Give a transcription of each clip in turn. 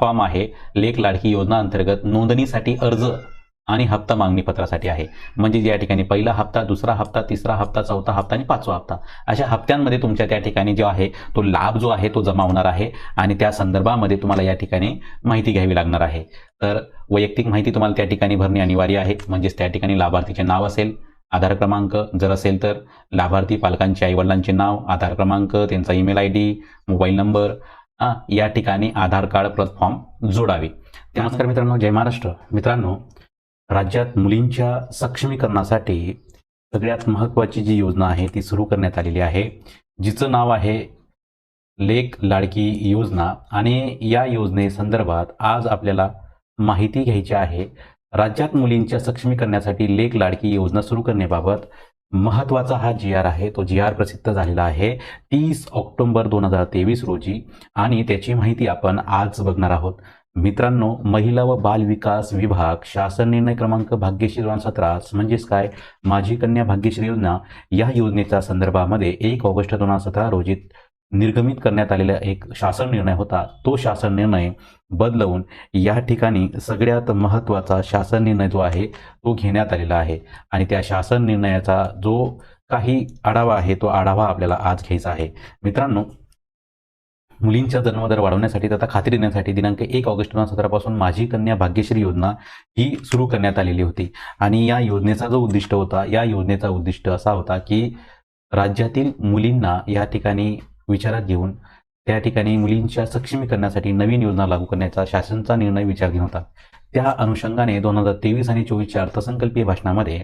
Form आहे. लेख लाडकी योजना अंतर्गत नोंदणीसाठी अर्ज आणि हप्ता मागणी पत्रासाठी आहे. म्हणजे या ठिकाणी पहिला हप्ता दुसरा हप्ता तिसरा हप्ता चौथा हप्ता आणि पाचवा हप्ता. अशा हप्त्यांमध्ये तुमच्या त्या ठिकाणी जो आहे तो लाभ जो आहे तो जमा होणार आहे आणि त्या संदर्भामध्ये तुम्हाला या ठिकाणी माहिती घ्यावी लागणार आहे. तर वैयक्तिक माहिती तुम्हाला त्या ठिकाणी भरणे अनिवार्य आहे. म्हणजेच त्या ठिकाणी लाभार्थीचे नाव असेल आधार क्रमांक जर असेल तर लाभार्थी पालकांचे आईवडिलांचे नाव आधार क्रमांक त्यांचा email I D mobile number या ठिकाणी आधार कार्ड प्लॅटफॉर्म जोडावे. नमस्कार मित्रांनो जय महाराष्ट्र. मित्रांनो राज्यात मुलींच्या सक्षमीकरणासाठी सगळ्यात महत्त्वाची जी योजना आहे ती सुरू करण्यात आलेली आहे. जिचं नाव आहे लेख लाडकी योजना आणि या योजनेसंदर्भात आज आपल्याला माहिती घ्यायची आहे. राज्यात मुलींच्या सक्षमीकरणासाठी लेख लाडकी योजना सुरू करण्याबाबत महत्त्वाचा हा जी आर आहे तो जी आर प्रसिद्ध झालेला आहे तीस ऑक्टोबर दोन हजार तेवीस रोजी. आणि त्याची माहिती आपण आज बघणार आहोत. मित्रांनो महिला व बाल विकास विभाग शासन निर्णय क्रमांक भाग्यश्री दोन सतरा म्हणजेच काय? माझी कन्या भाग्यश्री योजना या योजनेच्या संदर्भामध्ये एक ऑगस्ट दोन हजार सतरा रोजी निर्गमित करण्यात आलेला एक शासन निर्णय होता. तो शासन निर्णय बदलवून या ठिकाणी सगळ्यात महत्त्वाचा शासन निर्णय जो आहे तो घेण्यात आलेला आहे. आणि त्या शासन निर्णयाचा जो काही आढावा आहे तो आढावा आपल्याला आज घ्यायचा आहे. मित्रांनो मुलींचा जन्मदर वाढवण्यासाठी तथा खात्री देण्यासाठी दिनांक एक ऑगस्ट दोन हजार सतरापासून माझी कन्या भाग्यश्री योजना ही सुरू करण्यात आलेली होती. आणि या योजनेचा जो उद्दिष्ट होता या योजनेचा उद्दिष्ट असा होता की राज्यातील मुलींना या ठिकाणी विचारात घेऊन त्या ठिकाणी मुलींच्या सक्षमीकरणासाठी नवीन योजना लागू करण्याचा शासनचा निर्णय विचार घेऊन होता. त्या अनुषंगाने दोन हजार तेवीस आणि चोवीसच्या अर्थसंकल्पीय भाषणामध्ये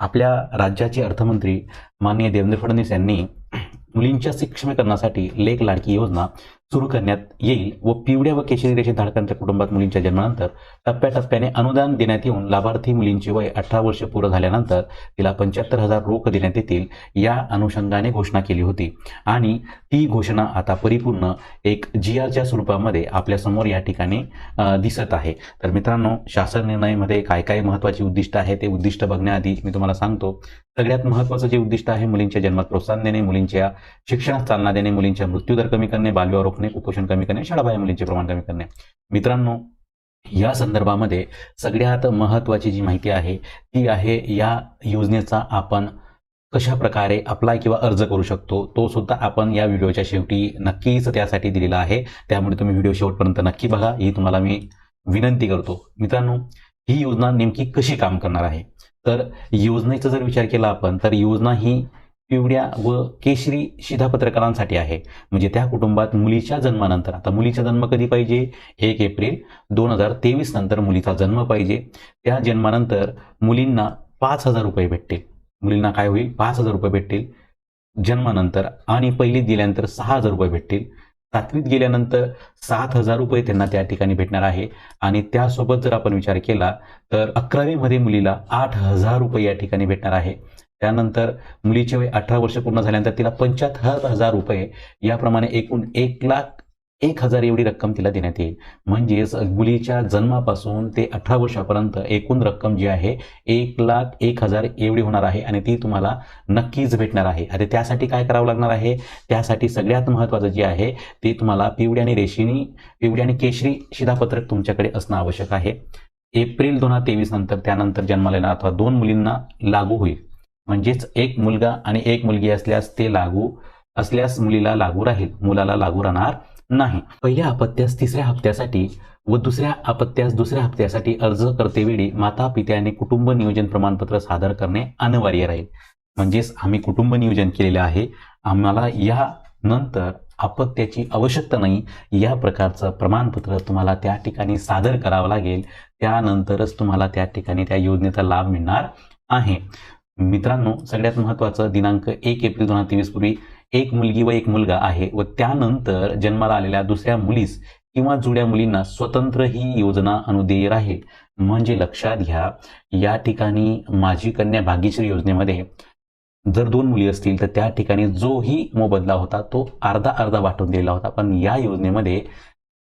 आपल्या राज्याचे अर्थमंत्री माननीय देवेंद्र फडणवीस यांनी मुलींच्या सक्षमीकरणासाठी लेख लाडकी योजना सुरू करण्यात येईल व पिवळ्या व केशरी रेषे धारकांच्या कुटुंबात मुलींच्या जन्मानंतर टप्प्याटप्प्याने अनुदान देण्यात येऊन लाभार्थी मुलींचे वय अठरा वर्ष पूर्ण झाल्यानंतर तिला पंच्याहत्तर हजार रोख देण्यात येतील या अनुषंगाने घोषणा केली होती. आणि ती घोषणा आता परिपूर्ण एक जी आरच्या स्वरूपामध्ये आपल्यासमोर या ठिकाणी दिसत आहे. तर मित्रांनो शासन निर्णयामध्ये काय काय महत्त्वाची उद्दिष्ट आहे ते उद्दिष्ट बघण्याआधी मी तुम्हाला सांगतो. सगळ्यात महत्त्वाचं जे उद्दिष्ट आहे मुलींच्या जन्मात प्रोत्साहन देणे मुलींच्या शिक्षणात चालना देणे मुलींच्या मृत्यूदर कमी करणे बालविवाह रोखणे कुपोषण कमी करणे शाळाबाह्य मुलींचे प्रमाण कमी करणे मित्रांनो या संदर्भामध्ये सगळ्यात महत्त्वाची जी माहिती आहे ती आहे या योजनेचा आपण कशा प्रकारे अप्लाय किंवा अर्ज करू शकतो तो सुद्धा आपण या व्हिडिओच्या शेवटी नक्कीच त्यासाठी दिलेला आहे. त्यामुळे तुम्ही व्हिडिओ शेवटपर्यंत नक्की बघा. ही तुम्हाला मी विनंती करतो. मित्रांनो ही योजना नेमकी कशी काम करणार आहे? तर योजनेचा जर विचार केला आपण तर योजना ही पिवळ्या व केशरी शिधापत्रकारांसाठी आहे. म्हणजे त्या कुटुंबात मुलीच्या जन्मानंतर आता मुलीचा जन्म कधी पाहिजे? एक एप्रिल दोन हजार तेवीस नंतर मुलीचा जन्म पाहिजे. त्या जन्मानंतर मुलींना पाच हजार रुपये भेटतील. मुलींना काय होईल? पाच हजार रुपये भेटतील. जन्मानंतर आणि पहिलीत गेल्यानंतर सहा हजार रुपये भेटतील. सातवीत गेल्यानंतर सात हजार रुपये त्यांना त्या ठिकाणी भेटणार आहे. आणि त्यासोबत जर आपण विचार केला तर अकरावीमध्ये मुलीला आठ हजार रुपये या ठिकाणी भेटणार आहे. त्यानंतर मुलीचे वय अठरा वर्ष पूर्ण झाल्यानंतर तिला पंच्याहत्तर हजार रुपये याप्रमाणे एकूण एक लाख एक हजार एवढी रक्कम तिला देण्यात येईल. म्हणजेच मुलीच्या जन्मापासून ते अठरा वर्षापर्यंत एकूण रक्कम जी आहे एक लाख एक हजार एवढी होणार आहे आणि ती तुम्हाला नक्कीच भेटणार आहे. आता त्यासाठी काय करावं लागणार आहे? त्यासाठी सगळ्यात महत्त्वाचं जे आहे ते तुम्हाला पिवळी आणि रेशिनी पिवळी आणि केशरी शिधापत्रक तुमच्याकडे असणं आवश्यक आहे. एप्रिल दोन हजार तेवीस नंतर त्यानंतर जन्माला येणार अथवा दोन मुलींना लागू होईल. म्हणजेच एक मुलगा आणि एक मुलगी असल्यास ते लागू असल्यास मुलीला लागू राहील मुलाला लागू राहणार नाही. पहिल्या अपत्यास तिसऱ्या हप्त्यासाठी व दुसऱ्या अपत्यास दुसऱ्या हप्त्यासाठी अर्ज करतेवेळी माता पित्याने कुटुंब नियोजन प्रमाणपत्र सादर करणे अनिवार्य राहील. म्हणजेच आम्ही कुटुंब नियोजन केलेले आहे. आम्हाला या नंतर अपत्याची आवश्यकता नाही. या प्रकारचं प्रमाणपत्र तुम्हाला त्या ठिकाणी सादर करावं लागेल. त्यानंतरच तुम्हाला त्या ठिकाणी त्या योजनेचा लाभ मिळणार आहे. मित्रांनो सगळ्यात महत्त्वाचं दिनांक एक एप्रिल दोन हजार तेवीस पूर्वी एक मुलगी व एक मुलगा आहे व त्यानंतर जन्माला आलेल्या दुसऱ्या मुलीस किंवा जुड्या मुलींना स्वतंत्र ही योजना अनुदेय राहील. म्हणजे लक्षात घ्या या ठिकाणी माझी कन्या भाग्यश्री योजनेमध्ये जर दोन मुली असतील तर त्या ठिकाणी जोही मोबदला होता तो अर्धा अर्धा वाटून दिलेला होता. पण या योजनेमध्ये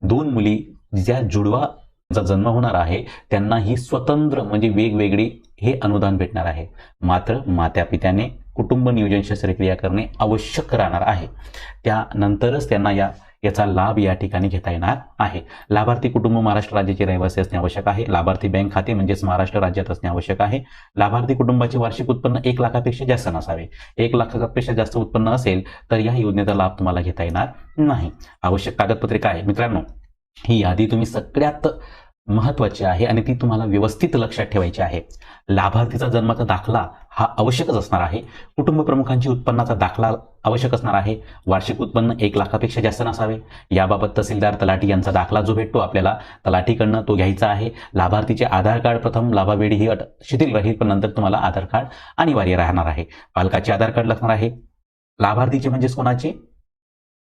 दोन मुली ज्या जुडवा ज्यांचा जन्म होणार आहे त्यांना ही स्वतंत्र म्हणजे वेगवेगळी हे अनुदान भेटणार आहे. मात्र मात्या पित्याने कुटुंब नियोजन शस्त्रक्रिया करणे आवश्यक राहणार आहे. त्यानंतरच त्यांना या याचा लाभ या ठिकाणी घेता येणार आहे. लाभार्थी कुटुंब महाराष्ट्र राज्याचे रहिवासी असणे आवश्यक आहे. लाभार्थी बँक खाते म्हणजेच महाराष्ट्र राज्यात असणे आवश्यक आहे. लाभार्थी कुटुंबाचे वार्षिक उत्पन्न एक लाखापेक्षा जास्त नसावे. एक लाखापेक्षा जास्त उत्पन्न असेल तर या योजनेचा लाभ तुम्हाला घेता येणार नाही. आवश्यक कागदपत्रे काय मित्रांनो? ही यादी तुम्ही सगळ्यात महत्वाची आहे आणि ती तुम्हाला व्यवस्थित लक्षात ठेवायची आहे. लाभार्थीचा जन्माचा दाखला हा आवश्यकच असणार आहे. कुटुंब प्रमुखांची उत्पन्नाचा दाखला आवश्यक असणार आहे. वार्षिक उत्पन्न एक लाखापेक्षा जास्त नसावे. याबाबत तहसीलदार तलाठी यांचा दाखला जो भेटतो आपल्याला तलाठीकडनं तो घ्यायचा आहे. लाभार्थीचे आधार कार्ड प्रथम लाभावेळी ही अट शिथिल राहील पण नंतर तुम्हाला आधार कार्ड अनिवार्य राहणार आहे. पालकाचे आधार कार्ड लागणार आहे. लाभार्थीचे म्हणजेच कोणाचे?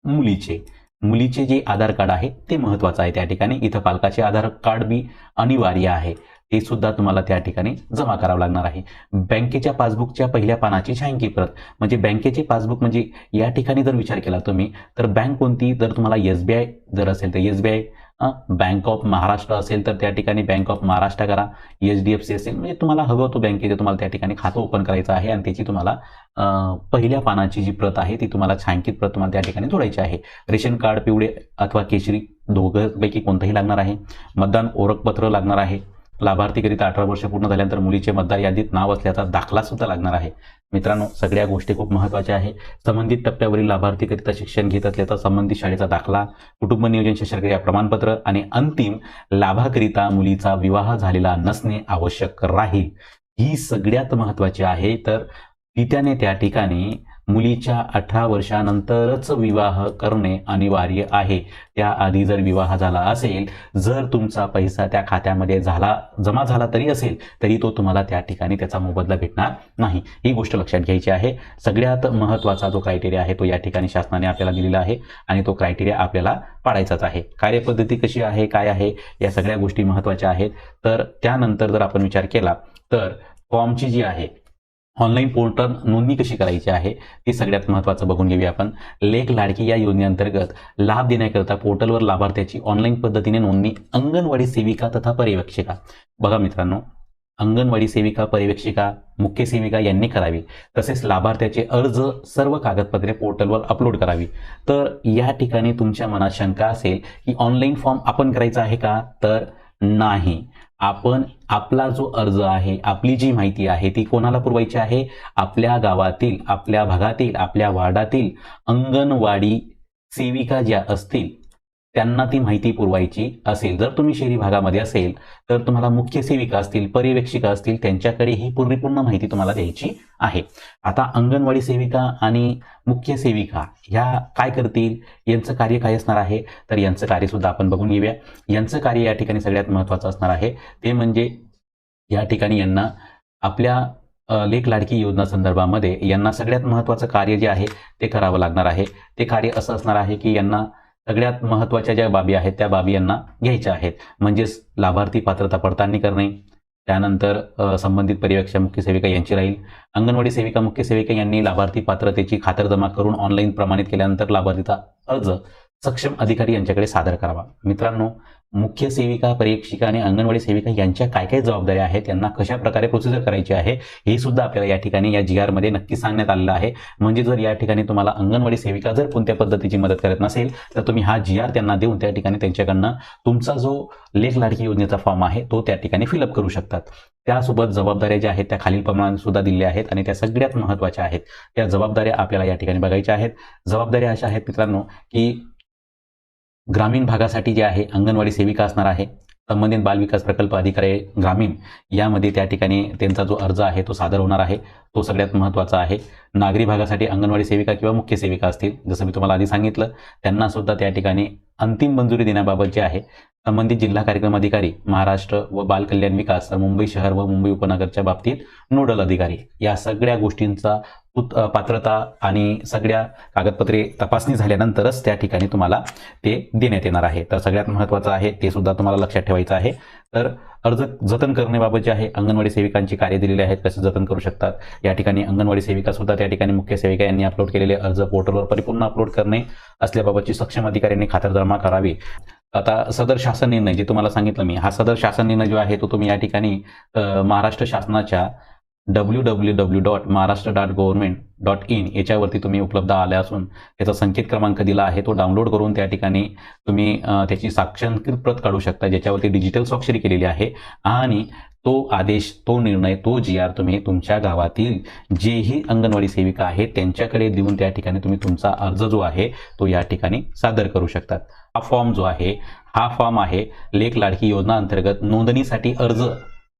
मुलीचे. मुलीचे जे आधार कार्ड आहे ते महत्वाचं आहे. त्या ठिकाणी इथं पालकाचे आधार कार्ड बी अनिवार्य आहे. ते सुद्धा तुम्हाला त्या ठिकाणी जमा करावं लागणार आहे. बँकेच्या पासबुकच्या पहिल्या पानाची छायांकी प्रत. म्हणजे बँकेचे पासबुक म्हणजे या ठिकाणी जर विचार केला तुम्ही तर बँक कोणती? जर तुम्हाला एस बी आय जर असेल तर S B I bank of Maharashtra असेल तर त्या ठिकाणी बँक ऑफ महाराष्ट्र करा. एच डी एफ सी असेल म्हणजे तुम्हाला हवं तो बँकेचं तुम्हाला त्या ठिकाणी खातं ओपन करायचं आहे आणि त्याची तुम्हाला पहिल्या पानाची जी प्रत आहे ती तुम्हाला छायांकित प्रत तुम्हाला त्या ठिकाणी जोडायची आहे. रेशन कार्ड पिवळे अथवा केशरी दोघंपैकी कोणतंही लागणार आहे. मतदान ओळखपत्र लागणार आहे. लाभार्थीकरिता अठरा वर्ष पूर्ण झाल्यानंतर मुलीचे मतदार यादीत नाव असल्याचा दाखला सुद्धा लागणार आहे. मित्रांनो सगळ्या गोष्टी खूप महत्त्वाच्या आहे. संबंधित टप्प्यावरील लाभार्थीकरिता शिक्षण घेत असल्याचा संबंधित शाळेचा दाखला कुटुंब नियोजन शस्त्रक्रिया प्रमाणपत्र आणि अंतिम लाभाकरिता मुलीचा विवाह झालेला नसणे आवश्यक राहील. ही सगळ्यात महत्त्वाची आहे. तर पित्याने त्या ठिकाणी मुलीच्या अठरा वर्षानंतरच विवाह करणे अनिवार्य आहे. त्याआधी जर विवाह झाला असेल जर तुमचा पैसा त्या खात्यामध्ये झाला जमा झाला तरी असेल तरी तो तुम्हाला त्या ठिकाणी त्याचा मोबदला भेटणार नाही. ही गोष्ट लक्षात घ्यायची आहे. सगळ्यात महत्त्वाचा जो क्रायटेरिया आहे तो या ठिकाणी शासनाने आपल्याला दिलेला आहे आणि तो क्रायटेरिया आपल्याला पाळायचाच आहे. कार्यपद्धती कशी आहे काय आहे या सगळ्या गोष्टी महत्त्वाच्या आहेत. तर त्यानंतर जर आपण विचार केला तर फॉर्मची जी आहे ऑनलाईन पोर्टल नोंदणी कशी करायची आहे ती सगळ्यात महत्त्वाचं बघून घेऊया आपण. लेख लाडकी या योजनेअंतर्गत लाभ देण्याकरता पोर्टलवर लाभार्थ्याची ऑनलाईन पद्धतीने नोंदणी अंगणवाडी सेविका तथा पर्यवेक्षिका. बघा मित्रांनो अंगणवाडी सेविका पर्यवेक्षिका मुख्य सेविका यांनी करावी. तसेच लाभार्थ्याचे अर्ज सर्व कागदपत्रे पोर्टलवर अपलोड करावी. तर या ठिकाणी तुमच्या मनात शंका असेल की ऑनलाईन फॉर्म आपण करायचा आहे का? तर नाही. आपण आपला जो अर्ज आहे आपली जी माहिती आहे ती कोणाला पुरवायची आहे? आपल्या गावातील आपल्या भागातील आपल्या वार्डातील अंगणवाडी सेविका ज्या असतील त्यांना ती माहिती पुरवायची असेल जर तुम्ही शहरी भागामध्ये असेल तर तुम्हाला मुख्य सेविका असतील पर्यवेक्षिका असतील त्यांच्याकडे ही पूर्णपूर्ण माहिती तुम्हाला द्यायची आहे. आता अंगणवाडी सेविका आणि मुख्य सेविका ह्या काय करतील? यांचं कार्य काय असणार आहे? तर यांचं कार्यसुद्धा आपण बघून घेऊया. यांचं कार्य या ठिकाणी सगळ्यात महत्त्वाचं असणार आहे. ते म्हणजे या ठिकाणी यांना आपल्या लेख लाडकी योजना संदर्भामध्ये यांना सगळ्यात महत्त्वाचं कार्य जे आहे ते करावं लागणार आहे. ते कार्य असं असणार आहे की यांना सगळ्यात महत्त्वाच्या ज्या बाबी आहेत त्या बाबी यांना घ्यायच्या आहेत. म्हणजेच लाभार्थी पात्रता पडताळणी करणे त्यानंतर संबंधित परिवेक्षा मुख्य सेविका यांची राहील. अंगणवाडी सेविका मुख्य सेविका यांनी लाभार्थी पात्रतेची खातरजमा करून ऑनलाईन प्रमाणित केल्यानंतर लाभार्थीचा अर्ज सक्षम अधिकारी यांच्याकडे सादर करावा. मित्रांनो मुख्य सेविका परीक्षिका आणि अंगणवाडी सेविका यांच्या काय काय जबाबदाऱ्या आहेत? त्यांना कशा प्रकारे प्रोसिजर करायची आहे? हे सुद्धा आपल्याला या ठिकाणी या जी आरमध्ये नक्की सांगण्यात आलेलं आहे. म्हणजे जर या ठिकाणी तुम्हाला अंगणवाडी सेविका जर कोणत्या पद्धतीची मदत करत नसेल तर तुम्ही हा जी आर त्यांना देऊन त्या ठिकाणी त्यांच्याकडनं तुमचा जो लेख लाडकी योजनेचा फॉर्म आहे तो त्या ठिकाणी फिलअप करू शकतात. त्यासोबत जबाबदाऱ्या ज्या आहेत त्या खालील प्रमाणात सुद्धा दिल्या आहेत आणि त्या सगळ्यात महत्त्वाच्या आहेत. त्या जबाबदाऱ्या आपल्याला या ठिकाणी बघायच्या आहेत. जबाबदाऱ्या अशा आहेत मित्रांनो की ग्रामीण भागासाठी जे आहे अंगणवाडी सेविका असणार आहे संबंधित बालविकास प्रकल्प अधिकारी ग्रामीण यामध्ये त्या ठिकाणी त्यांचा जो अर्ज आहे तो सादर होणार आहे. तो सगळ्यात महत्त्वाचा आहे. नागरी भागासाठी अंगणवाडी सेविका किंवा मुख्य सेविका असतील जसं मी तुम्हाला आधी सांगितलं त्यांना सुद्धा त्या ठिकाणी अंतिम मंजुरी देण्याबाबत जे आहे संबंधित जिल्हा कार्यक्रम अधिकारी महाराष्ट्र व बाल कल्याण विकास मुंबई शहर व मुंबई उपनगरच्या बाबतीत नोडल अधिकारी या सगळ्या गोष्टींचा पात्रता आणि सगळ्या कागदपत्रे तपासणी झाल्यानंतरच त्या ठिकाणी तुम्हाला ते देण्यात येणार आहे. तर सगळ्यात महत्त्वाचं आहे ते सुद्धा तुम्हाला लक्षात ठेवायचं आहे. तर अर्ज जतन करण्याबाबत जे आहे अंगणवाडी सेविकांची कार्य दिलेले आहेत कसे जतन करू शकतात? या ठिकाणी अंगणवाडी सेविका सुद्धा त्या ठिकाणी मुख्य सेविका यांनी अपलोड केलेले अर्ज पोर्टलवर परिपूर्ण अपलोड करणे असल्याबाबतची सक्षम अधिकाऱ्यांनी खातरजमा करावी. आता सदर शासन निर्णय जे तुम्हाला सांगितलं मी हा सदर शासन निर्णय जो आहे तो तुम्ही या ठिकाणी महाराष्ट्र शासनाच्या W W W dot Maharashtra dot government dot in याच्यावरती तुम्ही उपलब्ध आले असून त्याचा संकेत क्रमांक दिला आहे तो डाउनलोड करून त्या ठिकाणी तुम्ही त्याची साक्षांकित प्रत काढू शकता ज्याच्यावरती डिजिटल स्वाक्षरी केलेली आहे आणि तो आदेश तो निर्णय तो जी आर तुम्ही तुमच्या गावातील जेही अंगणवाडी सेविका आहेत त्यांच्याकडे देऊन त्या ठिकाणी तुम्ही तुमचा अर्ज जो आहे तो या ठिकाणी सादर करू शकतात. हा फॉर्म जो आहे हा फॉर्म आहे लेख लाडकी योजना अंतर्गत नोंदणीसाठी अर्ज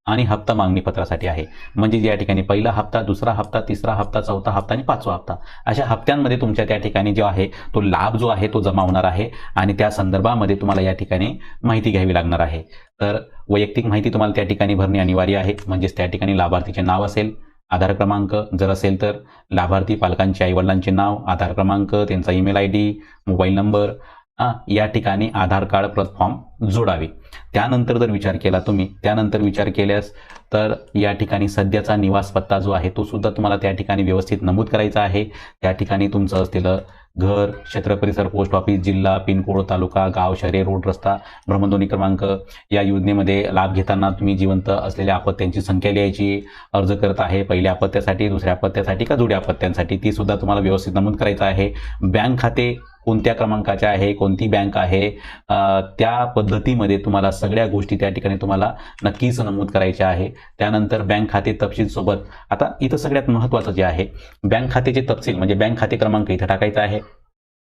आणि हप्ता मागणी पत्रासाठी आहे. म्हणजे या ठिकाणी पहिला हप्ता दुसरा हप्ता तिसरा हप्ता चौथा हप्ता आणि पाचवा हप्ता. अशा हप्त्यांमध्ये तुमच्या त्या ठिकाणी जो आहे तो लाभ जो आहे तो जमा होणार आहे आणि त्या संदर्भामध्ये तुम्हाला या ठिकाणी माहिती घ्यावी लागणार आहे. तर वैयक्तिक माहिती तुम्हाला त्या ठिकाणी भरणे अनिवार्य आहे. म्हणजेच त्या ठिकाणी लाभार्थीचे नाव असेल आधार क्रमांक जर असेल तर लाभार्थी पालकांचे आईवडिलांचे नाव आधार क्रमांक त्यांचा email I D mobile number या ठिकाणी आधार कार्ड प्लॅटफॉर्म फॉर्म जोडावे. त्यानंतर जर विचार केला तुम्ही त्यानंतर विचार केल्यास तर या ठिकाणी सध्याचा निवास पत्ता जो आहे तो सुद्धा तुम्हाला त्या ठिकाणी व्यवस्थित नमूद करायचा आहे. त्या ठिकाणी तुमचं असलेलं घर क्षेत्र परिसर पोस्ट ऑफिस जिल्हा पिनकोड तालुका गाव शहरे रोड रस्ता भ्रमणध्वनी क्रमांक या योजनेमध्ये लाभ घेताना तुम्ही जिवंत असलेल्या अपत्यांची संख्या लिहायची अर्ज करत आहे पहिल्या अपत्यासाठी दुसऱ्या अपत्यासाठी का जुड्या अपत्यांसाठी ती सुद्धा तुम्हाला व्यवस्थित नमूद करायचं आहे. बँक खाते कोणत्या क्रमांकाचे आहे कोणती बँक आहे त्या पद्धतीमध्ये तुम्हाला सगळ्या गोष्टी त्या ठिकाणी तुम्हाला नक्कीच नमूद करायच्या आहे. त्यानंतर बँक खाते तपशील सोबत आता इथं सगळ्यात महत्त्वाचं जे आहे बँक खात्याचे तपशील म्हणजे बँक खाते क्रमांक इथं टाकायचा आहे.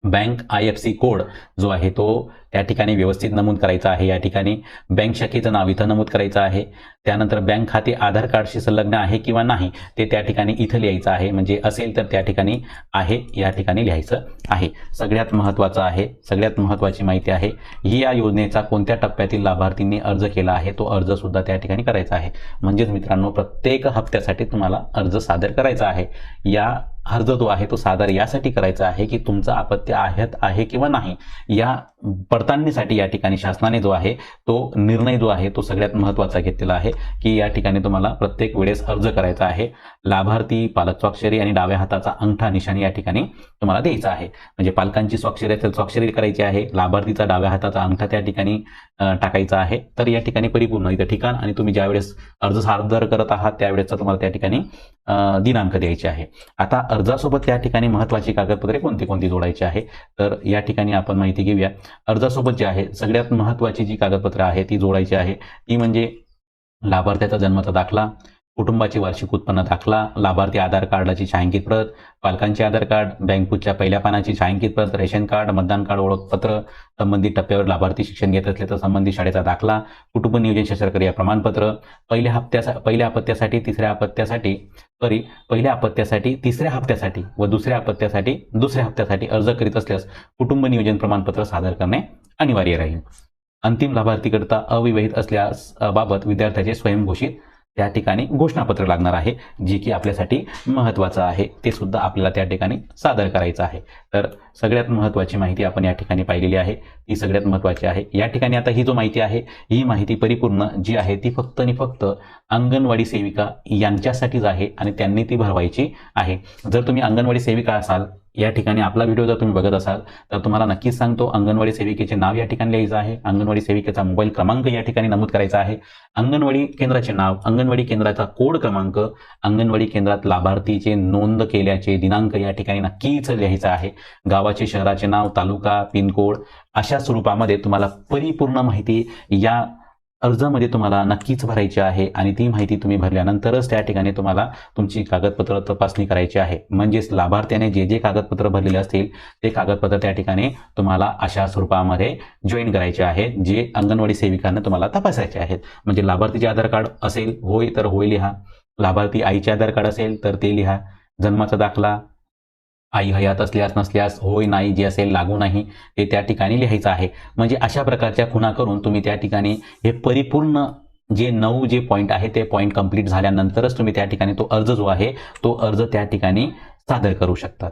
Bank I F C code जो आहे तो त्या ठिकाणी व्यवस्थित नमूद करायचा आहे. या ठिकाणी बँक शाखेचं नाव इथं नमूद करायचं आहे. त्यानंतर बँक खाते आधार कार्डशी संलग्न आहे किंवा नाही ते त्या ठिकाणी इथं लिहायचं आहे. म्हणजे असेल तर त्या ठिकाणी आहे या ठिकाणी लिहायचं आहे. सगळ्यात महत्त्वाचं आहे सगळ्यात महत्त्वाची माहिती आहे ही या योजनेचा कोणत्या टप्प्यातील लाभार्थींनी अर्ज केला आहे तो अर्ज सुद्धा त्या ठिकाणी करायचा आहे. म्हणजेच मित्रांनो प्रत्येक हप्त्यासाठी तुम्हाला अर्ज सादर करायचा आहे. या अर्ज जो आहे तो सादर यासाठी करायचा आहे की तुमचं अपत्य आहेत आहे किंवा नाही या पडताळणीसाठी या ठिकाणी शासनाने जो आहे तो निर्णय जो आहे तो सगळ्यात महत्त्वाचा घेतलेला आहे की या ठिकाणी तुम्हाला प्रत्येक वेळेस अर्ज करायचा आहे. लाभार्थी पालक स्वाक्षरी आणि डाव्या हाताचा अंगठा निशाणी या ठिकाणी तुम्हाला द्यायचा आहे. म्हणजे पालकांची स्वाक्षरी असेल स्वाक्षरी करायची आहे. लाभार्थीचा डाव्या हाताचा अंगठा त्या ठिकाणी टाकायचा आहे. तर या ठिकाणी परिपूर्ण इथं ठिकाण आणि तुम्ही ज्यावेळेस अर्ज सादर करत आहात त्यावेळेसचा तुम्हाला त्या ठिकाणी दिनांक द्यायचे आहे. आता अर्जासोबत त्या ठिकाणी महत्वाची कागदपत्रे कोणती कोणती जोडायची आहे? तर या ठिकाणी आपण माहिती घेऊया. अर्जासोबत जे आहे सगळ्यात महत्त्वाची जी कागदपत्र आहे ती जोडायची आहे. ती म्हणजे लाभार्थ्याचा जन्माचा दाखला कुटुंबाचे वार्षिक उत्पन्न दाखला लाभार्थी आधार कार्डाची छायांकित प्रत पालकांचे आधार कार्ड बँकबुकच्या पहिल्या पानाची छायांकित प्रत रेशन कार्ड मतदान कार्ड ओळखपत्र संबंधित टप्प्यावर लाभार्थी शिक्षण घेत असले तर संबंधित शाळेचा दाखला कुटुंब नियोजन शस्त्रक्रिया प्रमाणपत्र पहिल्या हप्त्यासा पहिल्या अपत्यासाठी तिसऱ्या अपत्यासाठी सॉरी पहिल्या अपत्यासाठी तिसऱ्या हप्त्यासाठी व दुसऱ्या अपत्यासाठी दुसऱ्या हप्त्यासाठी अर्ज करीत असल्यास कुटुंब नियोजन प्रमाणपत्र सादर करणे अनिवार्य राहील. अंतिम लाभार्थीकरता अविवाहित असल्यास बाबत विद्यार्थ्याचे स्वयंघोषित त्या ठिकाणी घोषणापत्र लागणार आहे जे की आपल्यासाठी महत्त्वाचं आहे. ते सुद्धा आपल्याला त्या ठिकाणी सादर करायचं आहे. तर सगळ्यात महत्त्वाची माहिती आपण या ठिकाणी पाहिलेली आहे. ती सगळ्यात महत्त्वाची आहे. या ठिकाणी आता ही जो माहिती आहे ही माहिती परिपूर्ण जी आहे ती फक्त आणि फक्त अंगणवाडी सेविका यांच्यासाठीच आहे आणि त्यांनी ती भरवायची आहे. जर तुम्ही अंगणवाडी सेविका असाल या ठिकाणी आपला व्हिडिओ जर तुम्ही बघत असाल तर तुम्हाला नक्कीच सांगतो अंगणवाडी सेविकेचे नाव या ठिकाणी लिहायचं आहे. अंगणवाडी सेविकेचा मोबाईल क्रमांक या ठिकाणी नमूद करायचा आहे. अंगणवाडी केंद्राचे नाव अंगणवाडी केंद्राचा कोड क्रमांक अंगणवाडी केंद्रात लाभार्थीचे नोंद केल्याचे दिनांक या ठिकाणी नक्कीच लिहायचं आहे. गावात गावाचे शहराचे नाव तालुका पिनकोड अशा स्वरूपामध्ये तुम्हाला परिपूर्ण माहिती या अर्जामध्ये तुम्हाला नक्कीच भरायची आहे आणि ती माहिती तुम्ही भरल्यानंतरच त्या ठिकाणी तुम्हाला तुमची कागदपत्र तपासणी करायची आहे. म्हणजेच लाभार्थ्याने जे जे कागदपत्र भरलेले असतील ते कागदपत्र त्या ठिकाणी तुम्हाला अशा स्वरूपामध्ये जॉईन करायचे आहे जे अंगणवाडी सेविकांना तुम्हाला तपासायचे आहेत. म्हणजे लाभार्थीचे आधार कार्ड असेल होय तर होय लिहा. लाभार्थी आईचे आधार कार्ड असेल तर ते लिहा. जन्माचा दाखला आई हयात असल्यास नसल्यास होय नाही जे असेल लागू नाही ते त्या ठिकाणी लिहायचं आहे. म्हणजे अशा प्रकारच्या खुणा करून तुम्ही त्या ठिकाणी हे परिपूर्ण जे नऊ जे पॉईंट आहे ते पॉईंट कंप्लीट झाल्यानंतरच तुम्ही त्या ठिकाणी तो अर्ज जो आहे तो अर्ज त्या ठिकाणी सादर करू शकतात.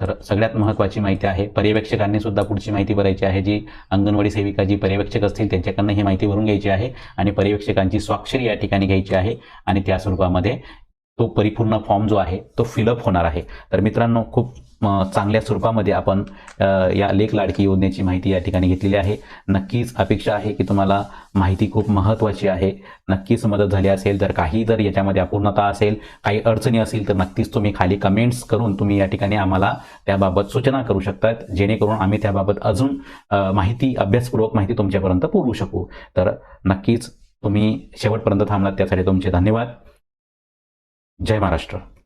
तर सगळ्यात महत्त्वाची माहिती आहे पर्यवेक्षकांनी सुद्धा पुढची माहिती भरायची आहे जी अंगणवाडी सेविका जी पर्यवेक्षक असतील त्यांच्याकडनं ही माहिती भरून घ्यायची आहे आणि पर्यवेक्षकांची स्वाक्षरी या ठिकाणी घ्यायची आहे आणि त्या स्वरूपामध्ये तो परिपूर्ण फॉर्म जो आहे तो फिलअप होणार आहे. तर मित्रांनो खूप चांगल्या स्वरूपामध्ये आपण या लेख लाडकी योजनेची माहिती या ठिकाणी घेतलेली आहे. नक्कीच अपेक्षा आहे की तुम्हाला माहिती खूप महत्त्वाची आहे. नक्कीच मदत झाली असेल तर काही जर याच्यामध्ये अपूर्णता असेल काही अडचणी असेल तर नक्कीच तुम्ही खाली कमेंट्स करून तुम्ही या ठिकाणी आम्हाला त्याबाबत सूचना करू शकतात जेणेकरून आम्ही त्याबाबत अजून माहिती अभ्यासपूर्वक माहिती तुमच्यापर्यंत पोहोचू शकू. तर नक्कीच तुम्ही शेवटपर्यंत थांबलात त्यासाठी तुमचे धन्यवाद. जय महाराष्ट्र.